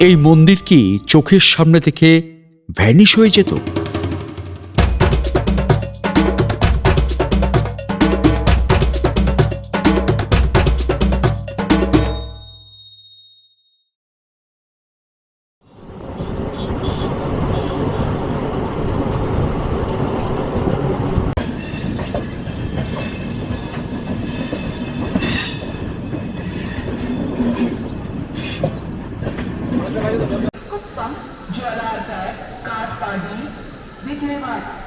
এই মন্দির কি চোখের সামনে থেকে ভ্যানিশ হয়ে যেত? उत्तम ज्वालार्थ काटपाडी विजयवाड़ा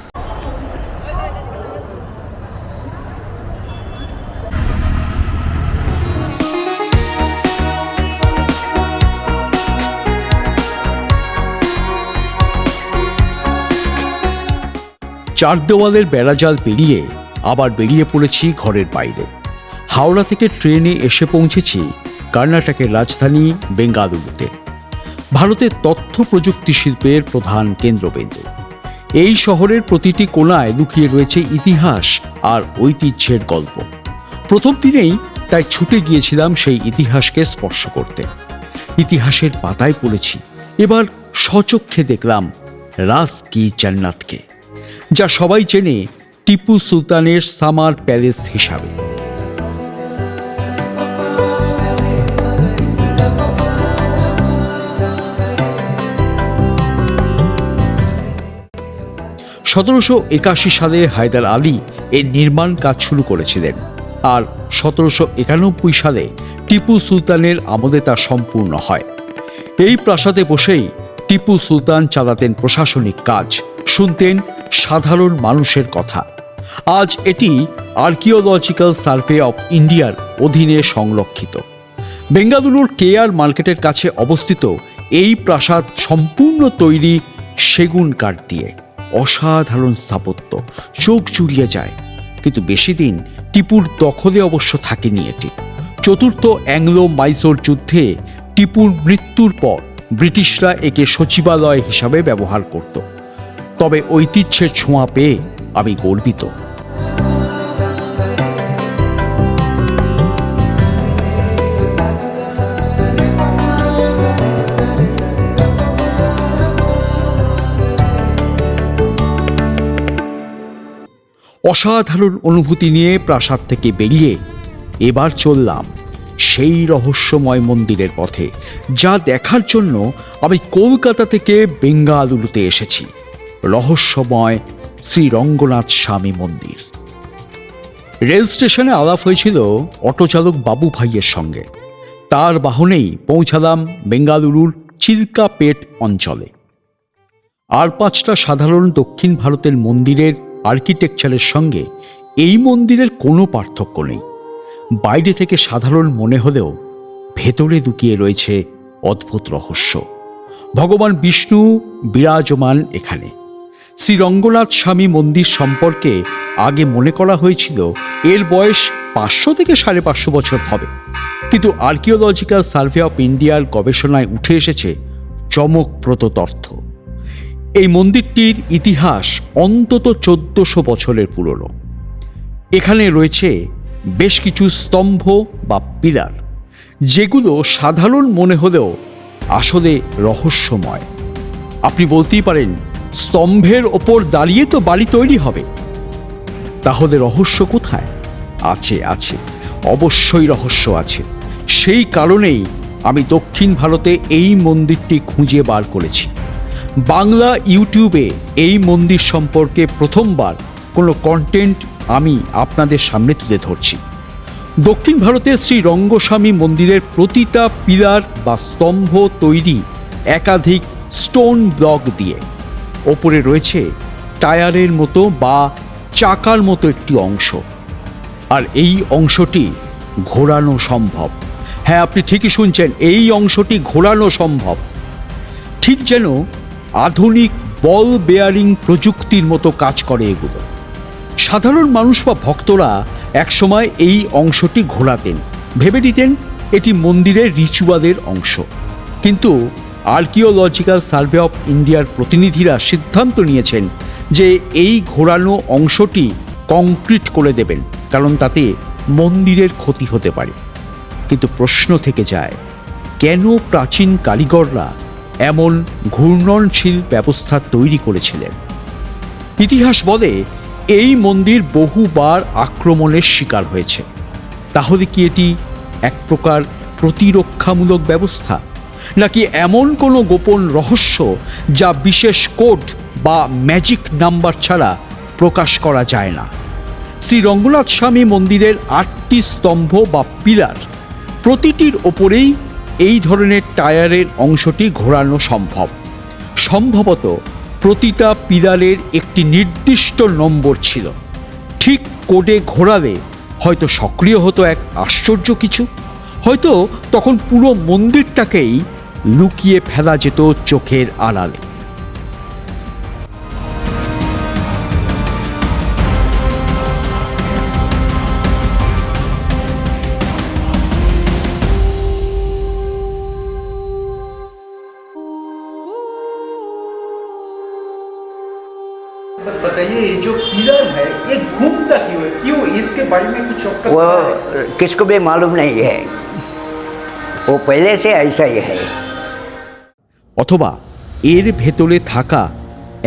চার দেওয়ালের বেড়াজাল পেরিয়ে আবার বেরিয়ে পড়েছি ঘরের বাইরে হাওড়া থেকে ট্রেনে এসে পৌঁছেছি কর্ণাটকের রাজধানী বেঙ্গালুরুতে ভারতের তথ্য প্রযুক্তি শিল্পের প্রধান কেন্দ্রবিন্দু। এই শহরের প্রতিটি কোণায় লুকিয়ে রয়েছে ইতিহাস আর ঐতিহ্যের গল্প। প্রথম দিনেই তাই ছুটে গিয়েছিলাম সেই ইতিহাসকে স্পর্শ করতে। ইতিহাসের পাতায় পড়েছি। এবার সচক্ষে দেখলাম রাস কি জান্নাতকে যা সবাই চেনে টিপু সুলতানের সামার প্যালেস হিসাবে। সতেরোশো একাশি সালে হায়দার আলী এর নির্মাণ কাজ শুরু করেছিলেন। আর সতেরোশো একানব্বই সালে টিপু সুলতানের আমলে তা সম্পূর্ণ হয়। এই প্রাসাদে বসেই টিপু সুলতান চালাতেন প্রশাসনিক কাজ, শুনতেন সাধারণ মানুষের কথা। আজ এটি আর্কিওলজিক্যাল সার্ভে অফ ইন্ডিয়ার অধীনে সংরক্ষিত। বেঙ্গালুরুর কেআর মার্কেটের কাছে অবস্থিত এই প্রাসাদ সম্পূর্ণ তৈরি সেগুন কাঠ দিয়ে। অসাধারণ স্থাপত্য। চোখ জুড়িয়ে যায়। কিন্তু বেশি দিন টিপুর দখলে অবশ্য থাকেনি এটি। চতুর্থ অ্যাংলো মাইসোর যুদ্ধে টিপুর মৃত্যুর পর ব্রিটিশরা একে সচিবালয় হিসাবে ব্যবহার করত। তবে ঐতিহ্যের ছোঁয়া পেয়ে আমি গর্বিত। অসাধারণ অনুভূতি নিয়ে প্রাসাদ থেকে বেরিয়ে এবার চললাম সেই রহস্যময় মন্দিরের পথে, যা দেখার জন্য আমি কলকাতা থেকে বেঙ্গালুরুতে এসেছি, রহস্যময় শ্রী রঙ্গনাথ স্বামী মন্দির। রেল স্টেশনে আলাপ হয়েছিল অটোচালক বাবু ভাইয়ের সঙ্গে। তার বাহনেই পৌঁছালাম বেঙ্গালুরুর চিল্কাপেট অঞ্চলে। আর পাঁচটা সাধারণ দক্ষিণ ভারতের মন্দিরের আর্কিটেকচারের সঙ্গে এই মন্দিরের কোনো পার্থক্য নেই। বাইরে থেকে সাধারণ মনে হলেও ভেতরে লুকিয়ে রয়েছে অদ্ভুত রহস্য। ভগবান বিষ্ণু বিরাজমান এখানে। শ্রী রঙ্গনাথ স্বামী মন্দির সম্পর্কে আগে মনে করা হয়েছিল এর বয়স পাঁচশো থেকে সাড়ে পাঁচশো বছর হবে। কিন্তু আর্কিওলজিক্যাল সার্ভে অফ ইন্ডিয়ার গবেষণায় উঠে এসেছে চমকপ্রদ তথ্য। এই মন্দিরটির ইতিহাস অন্তত চোদ্দশো বছরের পুরনো। এখানে রয়েছে বেশ কিছু স্তম্ভ বা পিলার, যেগুলো সাধারণ মনে হলেও আসলে রহস্যময়। আপনি বলতেই পারেন, স্তম্ভের ওপর দাঁড়িয়ে তো বাড়ি তৈরি হবে। তাহলে রহস্য কোথায়? আছে আছে, অবশ্যই রহস্য আছে। সেই কারণেই আমি দক্ষিণ ভারতে এই মন্দিরটি খুঁজে বার করেছি। বাংলা ইউটিউবে এই মন্দির সম্পর্কে প্রথমবার কোনো কন্টেন্ট আমি আপনাদের সামনে তুলে ধরছি। দক্ষিণ ভারতের শ্রী রঙ্গস্বামী মন্দিরের প্রতিটা পিলার বা স্তম্ভ তৈরি একাধিক স্টোন ব্লক দিয়ে। ওপরে রয়েছে টায়ারের মতো বা চাকার মতো একটি অংশ। আর এই অংশটি ঘোরানো সম্ভব। হ্যাঁ আপনি ঠিকই শুনছেন, এই অংশটি ঘোরানো সম্ভব। ঠিক যেন আধুনিক বল বেয়ারিং প্রযুক্তির মতো কাজ করে এগুলো। সাধারণ মানুষ বা ভক্তরা একসময় এই অংশটি ঘোরাতেন। ভেবে দিতেন এটি মন্দিরের রিচুয়ালের অংশ। কিন্তু আর্কিওলজিক্যাল সার্ভে অফ ইন্ডিয়ার প্রতিনিধিরা সিদ্ধান্ত নিয়েছেন যে এই ঘোরানো অংশটি কংক্রিট করে দেবেন, কারণ তাতে মন্দিরের ক্ষতি হতে পারে। কিন্তু প্রশ্ন থেকে যায়, কেন প্রাচীন কারিগররা এমন ঘূর্ণনশীল ব্যবস্থা তৈরি করেছিলেন। ইতিহাস বলে এই মন্দির বহুবার আক্রমণের শিকার হয়েছে। তাহলে কি এটি এক প্রকার প্রতিরক্ষামূলক ব্যবস্থা? নাকি এমন কোনো গোপন রহস্য যা বিশেষ কোড বা ম্যাজিক নাম্বার ছাড়া প্রকাশ করা যায় না? শ্রী রঙ্গনাথ স্বামী মন্দিরের আটটি স্তম্ভ বা পিলার প্রতিটির ওপরেই এই ধরনের টায়ারের অংশটি ঘোরানো সম্ভব। সম্ভবত প্রতিটা পিদালের একটি নির্দিষ্ট নম্বর ছিল। ঠিক কোডে ঘোরালে হয়তো সক্রিয় হতো এক আশ্চর্য কিছু। হয়তো তখন পুরো মন্দিরটাকেই লুকিয়ে ফেলা যেত চোখের আড়ালে। ये जो पिलर है ये घूमता क्यों है क्यों इसके बारे में कुछ आपका वो पता है? किसको भी मालूम नहीं है वो पहले से ऐसा ही है অথবা এর ভেতরে থাকা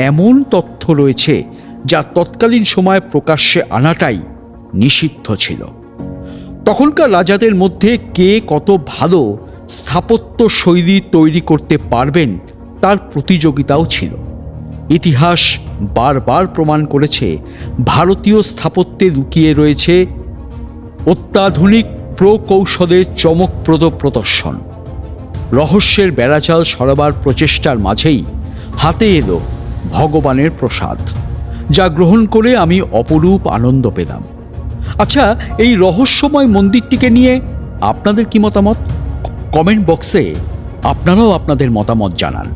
এমন তথ্য রয়েছে যা তৎকালীন সময় প্রকাশ্যে আনাটাই নিষিদ্ধ ছিল তখনকার রাজাদের মধ্যে কে কত ভালো স্থাপত্য শৈলী তৈরি করতে পারবেন তার প্রতিযোগিতাও ছিল ইতিহাস বারবার প্রমাণ করেছে, ভারতীয় স্থাপত্যে লুকিয়ে রয়েছে অত্যাধুনিক প্রকৌশলের চমকপ্রদ প্রদর্শন। রহস্যের বেড়াচাল সরাবার প্রচেষ্টার মাঝেই হাতে এলো ভগবানের প্রসাদ, যা গ্রহণ করে আমি অপরূপ আনন্দ পেলাম। আচ্ছা এই রহস্যময় মন্দিরটিকে নিয়ে আপনাদের কি মতামত? কমেন্ট বক্সে আপনারাও আপনাদের মতামত জানান।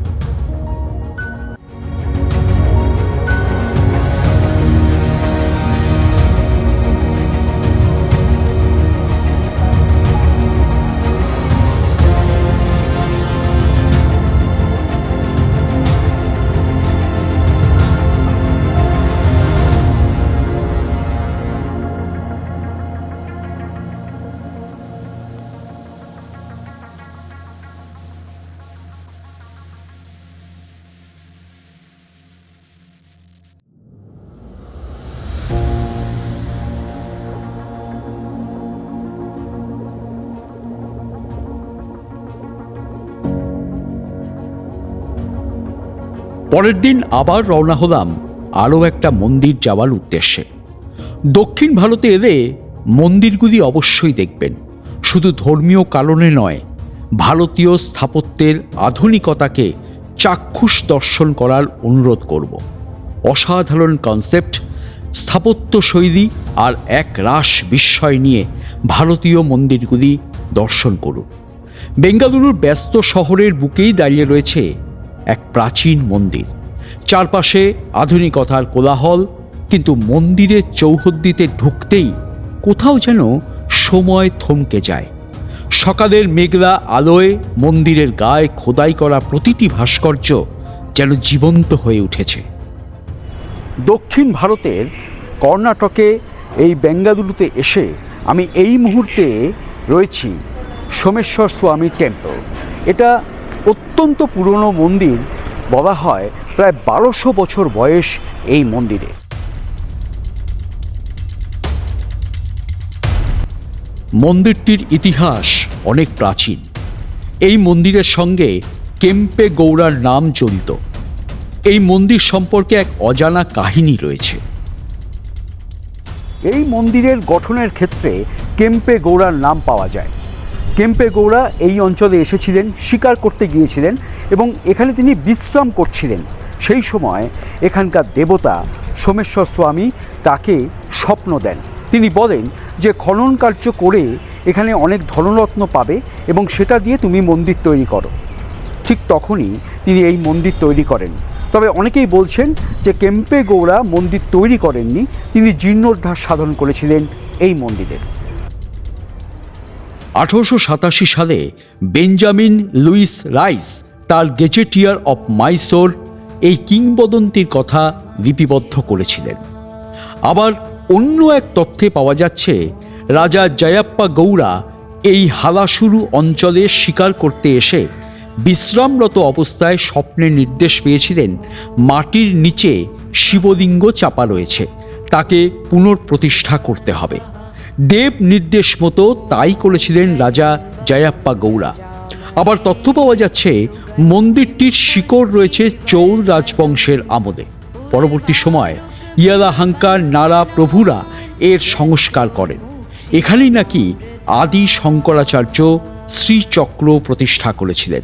পরের দিন আবার রওনা হলাম আরও একটা মন্দির যাওয়ার উদ্দেশ্যে। দক্ষিণ ভারতে এলে মন্দিরগুলি অবশ্যই দেখবেন। শুধু ধর্মীয় কারণে নয়, ভারতীয় স্থাপত্যের আধুনিকতাকে চাক্ষুষ দর্শন করার অনুরোধ করব। অসাধারণ কনসেপ্ট স্থাপত্য শৈলী আর এক রাস বিস্ময় নিয়ে ভারতীয় মন্দিরগুলি দর্শন করুন। বেঙ্গালুরুর ব্যস্ত শহরের বুকেই দাঁড়িয়ে রয়েছে এক প্রাচীন মন্দির। চারপাশে আধুনিকতার কোলাহল, কিন্তু মন্দিরের চৌহদ্দিতে ঢুকতেই কোথাও যেন সময় থমকে যায়। সকালের মেঘলা আলোয় মন্দিরের গায়ে খোদাই করা প্রতিটি ভাস্কর্য যেন জীবন্ত হয়ে উঠেছে। দক্ষিণ ভারতের কর্ণাটকে এই বেঙ্গালুরুতে এসে আমি এই মুহূর্তে রয়েছি সোমেশ্বর স্বামী টেম্পল। এটা অত্যন্ত পুরনো মন্দির বলা হয় প্রায় বারোশো বছর বয়স এই মন্দিরে। মন্দিরটির ইতিহাস অনেক প্রাচীন। এই মন্দিরের সঙ্গে কেম্পে গৌড়ার নাম জড়িত। এই মন্দির সম্পর্কে এক অজানা কাহিনী রয়েছে। এই মন্দিরের গঠনের ক্ষেত্রে কেম্পে গৌড়ার নাম পাওয়া যায়। কেম্পে গৌড়া এই অঞ্চলে এসেছিলেন, শিকার করতে গিয়েছিলেন এবং এখানে তিনি বিশ্রাম করছিলেন। সেই সময় এখানকার দেবতা সোমেশ্বর স্বামী তাকে স্বপ্ন দেন। তিনি বলেন যে, খনন কার্য করে এখানে অনেক ধনরত্ন পাবে এবং সেটা দিয়ে তুমি মন্দির তৈরি করো। ঠিক তখনই তিনি এই মন্দির তৈরি করেন। তবে অনেকেই বলছেন যে, কেম্পে গৌড়া মন্দির তৈরি করেননি, তিনি জীর্ণোদ্ধার সাধন করেছিলেন এই মন্দিরের আঠারোশো সাতাশি সালে বেঞ্জামিন লুইস রাইস তার গেজেটিয়ার অফ মাইসোর এই কিংবদন্তির কথা লিপিবদ্ধ করেছিলেন। আবার অন্য এক তথ্যে পাওয়া যাচ্ছে, রাজা জয়াপ্পা গৌড়া এই হালাসুরু অঞ্চলে শিকার করতে এসে বিশ্রামরত অবস্থায় স্বপ্নে নির্দেশ পেয়েছিলেন, মাটির নিচে শিবলিঙ্গ চাপা রয়েছে, তাকে পুনঃপ্রতিষ্ঠা করতে হবে। দেব নির্দেশ মতো তাই করেছিলেন রাজা জয়াপ্পা গৌড়া। আবার তথ্য পাওয়া যাচ্ছে, মন্দিরটির শিকড় রয়েছে চৌল রাজবংশের আমলে পরবর্তী সময় ইয়ালাহাঙ্কার নারা প্রভুরা এর সংস্কার করেন। এখানেই নাকি আদি শঙ্করাচার্য শ্রীচক্র প্রতিষ্ঠা করেছিলেন।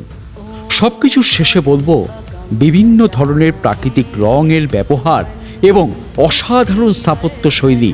সব কিছুর শেষে বলব, বিভিন্ন ধরনের প্রাকৃতিক রঙের ব্যবহার এবং অসাধারণ স্থাপত্য শৈলী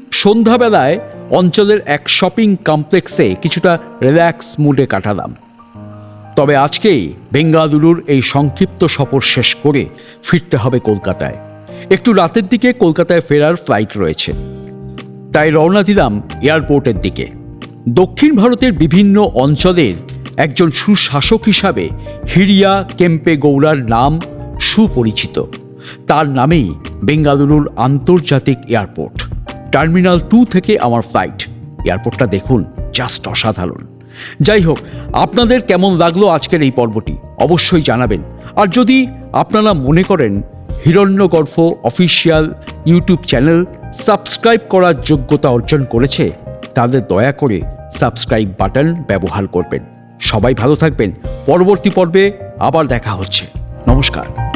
সন্ধ্যাবেলায় অঞ্চলের এক শপিং কমপ্লেক্সে কিছুটা রিল্যাক্স মুডে কাটালাম। তবে আজকেই বেঙ্গালুরুর এই সংক্ষিপ্ত সফর শেষ করে ফিরতে হবে কলকাতায়। একটু রাতের দিকে কলকাতায় ফেরার ফ্লাইট রয়েছে। তাই রওনা দিলাম এয়ারপোর্টের দিকে। দক্ষিণ ভারতের বিভিন্ন অঞ্চলের একজন সুশাসক হিসাবে হিরিয়া কেম্পে গৌড়ার নাম সুপরিচিত। তার নামেই বেঙ্গালুরুর আন্তর্জাতিক এয়ারপোর্ট। টার্মিনাল টু থেকে আমার ফ্লাইট। এয়ারপোর্টটা দেখুন, জাস্ট অসাধারণ। যাই হোক, আপনাদের কেমন লাগল আজকের এই পর্বটি? অবশ্যই জানাবেন। আর যদি আপনারা মনে করেন Hiranyagarbha official YouTube channel subscribe করার যোগ্যতা অর্জন করেছে, তাদের দয়া করে সাবস্ক্রাইব বাটন ব্যবহার করবেন। সবাই ভালো থাকবেন। পরবর্তী পর্বে আবার দেখা হচ্ছে। নমস্কার।